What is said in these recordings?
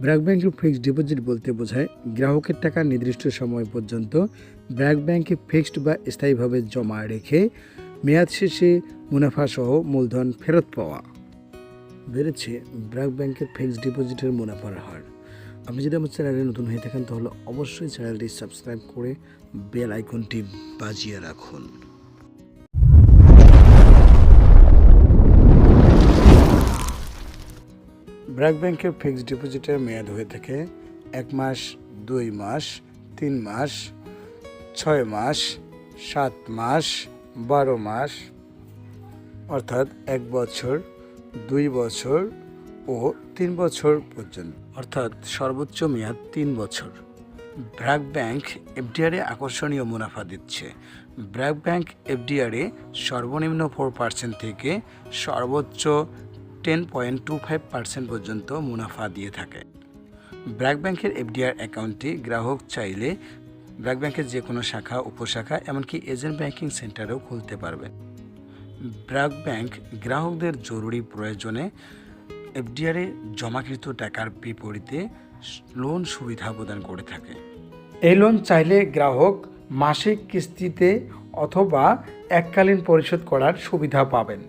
ব্র্যাক ব্যাংকের fixed deposit বলতে বোঝায় গ্রাহকের টাকা নির্দিষ্ট সময় পর্যন্ত ব্র্যাক ব্যাংকে ফিক্সড বা স্থায়ীভাবে জমা রেখে মেয়াদ শেষে মুনাফা সহ মূলধন ফেরত পাওয়া। বেড়েছে ব্র্যাক ব্যাংকের ফিক্সড ডিপোজিটের মুনাফার হার। আপনি যদি আমার চ্যানেলে নতুন হয়ে থাকেন তাহলে অবশ্যই চ্যানেলটি সাবস্ক্রাইব করে বেল আইকনটি বাজিয়ে রাখুন। ব্র্যাক ব্যাংকের ফিক্সড ডিপোজিটের মেয়াদ হয়ে থাকে এক মাস, দুই মাস, তিন মাস, ছয় মাস, সাত মাস, বারো মাস। অর্থাৎ এক বছর, দুই বছর ও তিন বছর পর্যন্ত। অর্থাৎ সর্বোচ্চ মেয়াদ তিন বছর। ব্র্যাক ব্যাংক এফডিআরে আকর্ষণীয় মুনাফা দিচ্ছে। ব্র্যাক ব্যাংক এফডিআরে সর্বনিম্ন ফোর পার্সেন্ট থেকে সর্বোচ্চ ten point two five percent পর্যন্ত মুনাফা দিয়ে থাকে। ব্র্যাক ব্যাংকের এফডিআর অ্যাকাউন্টটি গ্রাহক চাইলে ব্র্যাক ব্যাংকের যে কোনো শাখা, উপশাখা, এমনকি এজেন্ট ব্যাংকিং সেন্টারেও খুলতে পারবে। ব্র্যাক ব্যাংক গ্রাহকদের জরুরি প্রয়োজনে এফডিআরে জমাকৃত টাকার বিপরীতে লোন সুবিধা প্রদান করে থাকে। এই লোন চাইলে গ্রাহক মাসিক কিস্তিতে অথবা এককালীন পরিশোধ করার সুবিধা পাবেন।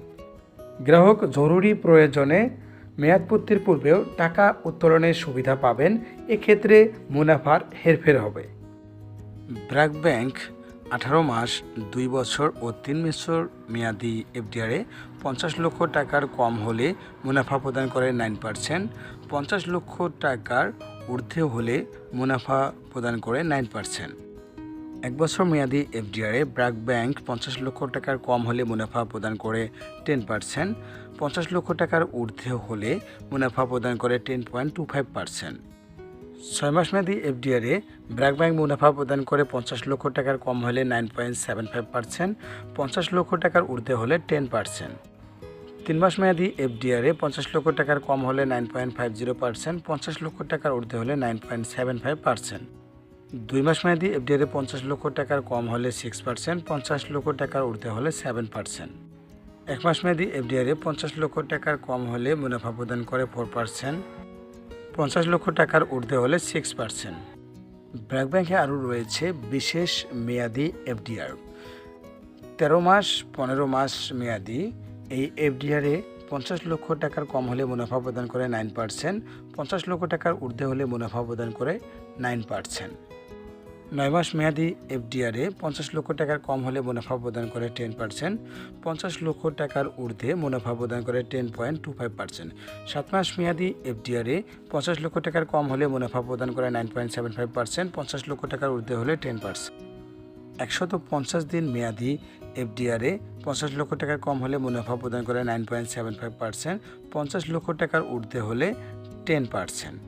গ্রাহক জরুরি প্রয়োজনে মেয়াদপূর্তির পূর্বেও টাকা উত্তোলনের সুবিধা পাবেন, এক্ষেত্রে মুনাফার হেরফের হবে। ব্র্যাক ব্যাংক আঠারো মাস, দুই বছর ও তিন বছর মেয়াদি এফডিআরে পঞ্চাশ লক্ষ টাকার কম হলে মুনাফা প্রদান করে নাইন পার্সেন্ট, পঞ্চাশ লক্ষ টাকার ঊর্ধ্বে হলে মুনাফা প্রদান করে নাইন পার্সেন্ট। এক বছর মেয়াদি এফডিআরে ব্র্যাক ব্যাংক পঞ্চাশ লক্ষ টাকার কম হলে মুনাফা প্রদান করে টেন পার্সেন্ট, পঞ্চাশ লক্ষ টাকার ঊর্ধ্বে হলে মুনাফা প্রদান করে ten point two five percent. ছয় মাস মেয়াদি এফডিআরে ব্র্যাক ব্যাংক মুনাফা প্রদান করে পঞ্চাশ লক্ষ টাকার কম হলে nine point seven five percent, পঞ্চাশ লক্ষ টাকার ঊর্ধ্বে হলে টেন পার্সেন্ট। তিন মাস মেয়াদি এফডিআরে পঞ্চাশ লক্ষ টাকার কম হলে nine point five zero percent, পঞ্চাশ লক্ষ টাকার ঊর্ধ্বে হলে nine point seven five percent. দুই মাস মেয়াদি এফডিআরে পঞ্চাশ লক্ষ টাকার কম হলে সিক্স পার্সেন্ট পঞ্চাশ লক্ষ টাকার ঊর্ধ্বে হলে সেভেন পার্সেন্ট এক মাস মেয়াদি এফডিআরে পঞ্চাশ লক্ষ টাকার কম হলে মুনাফা প্রদান করে ফোর পার্সেন্ট পঞ্চাশ লক্ষ টাকার ঊর্ধ্বে হলে সিক্স পার্সেন্ট ব্র্যাক ব্যাংকে আরও রয়েছে বিশেষ মেয়াদি এফডিআর তেরো মাস, পনেরো মাস মেয়াদি, এই এফডিআরে পঞ্চাশ লক্ষ টাকার কম হলে মুনাফা প্রদান করে নাইন পার্সেন্ট পঞ্চাশ লক্ষ টাকার ঊর্ধ্বে হলে মুনাফা প্রদান করে নাইন পার্সেন্ট নয় মাস মেয়াদি এফডিআরে পঞ্চাশ লক্ষ টাকার কম হলে মুনাফা প্রদান করে টেন পার্সেন্ট, পঞ্চাশ লক্ষ টাকার ঊর্ধ্বে মুনাফা প্রদান করে ten point two five percent. সাত মাস মেয়াদি এফডিআরে পঞ্চাশ লক্ষ টাকার কম হলে মুনাফা প্রদান করে nine point seven five percent, পঞ্চাশ লক্ষ টাকার ঊর্ধ্বে হলে টেন পার্সেন্ট। একশত পঞ্চাশ দিন মেয়াদি এফডিআরে পঞ্চাশ লক্ষ টাকার কম হলে মুনাফা প্রদান করে nine point seven five percent, পঞ্চাশ লক্ষ টাকার ঊর্ধ্বে হলে টেন পার্সেন্ট।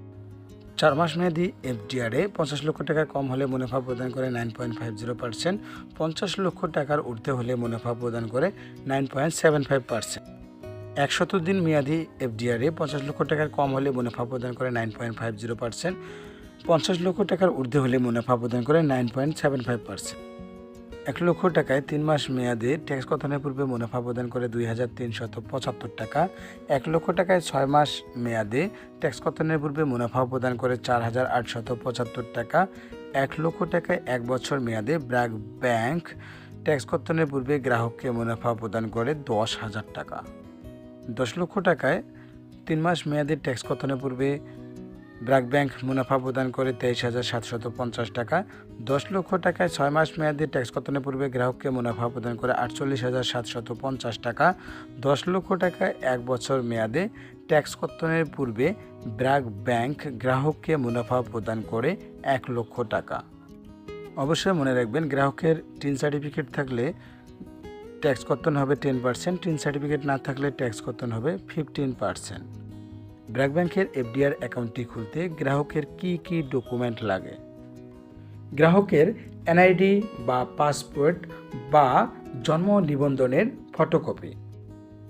চার মাস মেয়াদি এফডিআরে পঞ্চাশ লক্ষ টাকা কম হলে মুনাফা প্রদান করে nine point five zero percent পঞ্চাশ লক্ষ টাকার ঊর্ধ্বে হলে মুনাফা প্রদান করে nine point seven five percent একশত দিন মেয়াদি এফডিআরে পঞ্চাশ লক্ষ টাকার কম হলে মুনাফা প্রদান করে nine point five zero percent পঞ্চাশ লক্ষ টাকার ঊর্ধ্বে হলে মুনাফা প্রদান করে nine point seven five percent এক লক্ষ টাকায় তিন মাস মেয়াদে ট্যাক্স কথনের পূর্বে মুনাফা প্রদান করে দুই হাজার তিনশত পঁচাত্তর টাকা। এক লক্ষ টাকায় ছয় মাস মেয়াদে ট্যাক্স কথনের পূর্বে মুনাফা প্রদান করে চার হাজার আটশত পঁচাত্তর টাকা। এক লক্ষ টাকায় এক বছর মেয়াদে ব্র্যাক ব্যাংক ট্যাক্স কর্তনের পূর্বে গ্রাহককে মুনাফা প্রদান করে দশ হাজার টাকা। দশ লক্ষ টাকায় তিন মাস মেয়াদে ট্যাক্স কর্তনের পূর্বে ব্র্যাক ব্যাংক মুনাফা প্রদান করে তেইশ হাজার সাতশত পঞ্চাশ টাকা। দশ লক্ষ টাকায় ছয় মাস মেয়াদে ট্যাক্স কর্তনের পূর্বে গ্রাহককে মুনাফা প্রদান করে আটচল্লিশ হাজার সাতশত পঞ্চাশ টাকা? দশ লক্ষ টাকায় এক বছর মেয়াদে ট্যাক্স কর্তনের পূর্বে ব্র্যাক ব্যাংক গ্রাহককে মুনাফা প্রদান করে এক লক্ষ টাকা? অবশ্যই মনে রাখবেন, গ্রাহকের টিন সার্টিফিকেট থাকলে ট্যাক্স কর্তন হবে টেন পার্সেন্ট, টিন সার্টিফিকেট না থাকলে ট্যাক্স কর্তন হবে ফিফটিন পার্সেন্ট। ব্র্যাক ব্যাংকের এফডিআর অ্যাকাউন্টটি খুলতে গ্রাহকের কি কি ডকুমেন্ট লাগে? গ্রাহকের এনআইডি বা পাসপোর্ট বা জন্ম নিবন্ধনের ফটোকপি।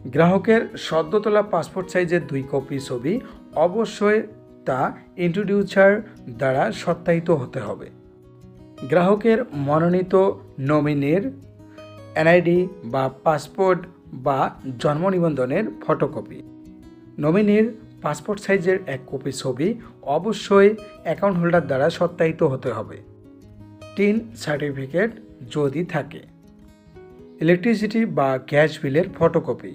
গ্রাহকের সদ্য তোলা পাসপোর্ট সাইজের দুই কপি ছবি অবশ্যই তা ইন্ট্রোডিউসার দ্বারা সত্যায়িত হতে হবে। গ্রাহকের মনোনীত নমিনির এনআইডি বা পাসপোর্ট বা জন্ম নিবন্ধনের ফটোকপি। নমিনির পাসপোর্ট সাইজের এক কপি ছবি অবশ্যই অ্যাকাউন্ট হোল্ডার দ্বারা সত্যায়িত হতে হবে। টিন সার্টিফিকেট যদি থাকে। ইলেকট্রিসিটি বা গ্যাস বিলের ফটোকপি